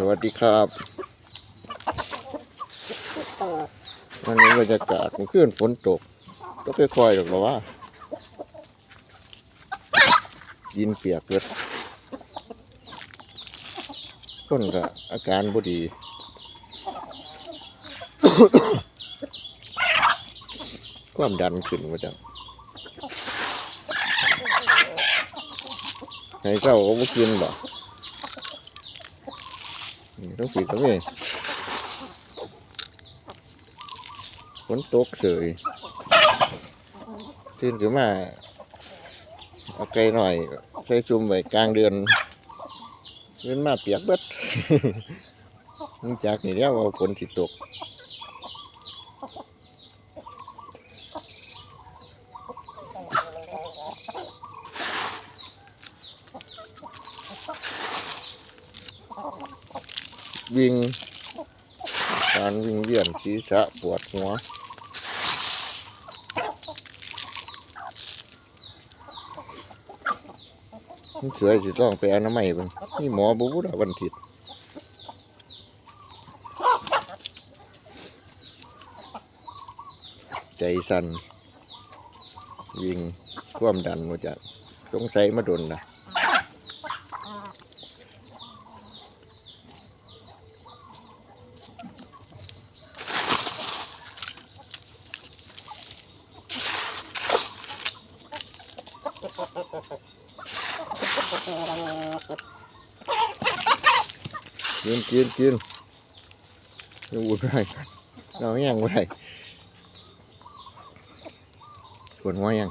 สวัสดีครับวันนี้บรรยากาศมันขึ้นฝนตก ก็ค่อยๆหรอกหรอว่ายินเปียกเลยคนก็อาการบ่ดีความดันขึ้นมาจังให้เจ้าก็บ่กินบ่ ต้องฝีก็มีฝนตกเสยตื่นขึ้นมาเอาไกลหน่อย ใช้ซุ่มไว้กลางเดือนเดือนมาเปียกเบิดมึงจากนี่แล้วว่าฝนสิตก วิ่งการวิ่งเวียนศีรษะปวดหัวมันเสือสิต้องไปอนามัยเบิ่งนี่หมอบุบุดวันทิตย์ใจสั่นวิ่งความดันมาจากสงสัยมาโดนนะ กินกินกินดูอุ่นไรเราอย่างไม่ได้ปวดหัวยัง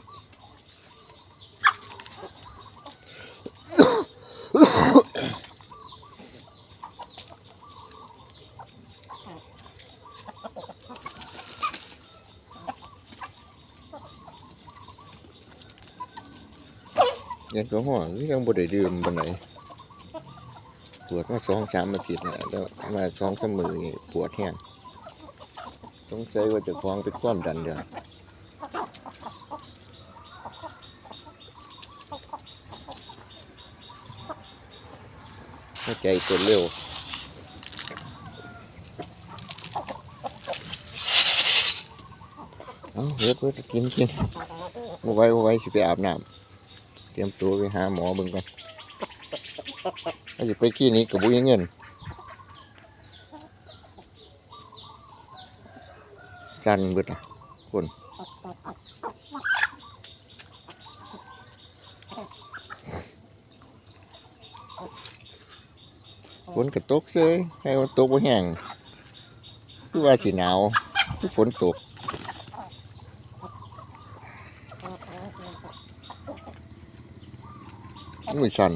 ยังก็ห่วงยังบ่ได้ดื่มบันไหนปวดมาสองสามอาทิตย์เนี่ยแล้วมาสองสามมือนี่ปวดแห้งสงสัยว่าจะคล้องเป็นความดันเดียวหัวใจเต้นเร็วเอาเฮ็ดเฮ็ดกินกินบ่ไว้บ่ไว้สิไปอาบน้ำ เตรียมตัวไปหาหมอเบิ่งก่อนถ้าจะไปที่นี้กับบุญเงินสั่นเบิดอะคนฝนกระตกเซยให้มันตกบ่แห้งคือว่าสิหนาวคือฝนตก ไม่สั่น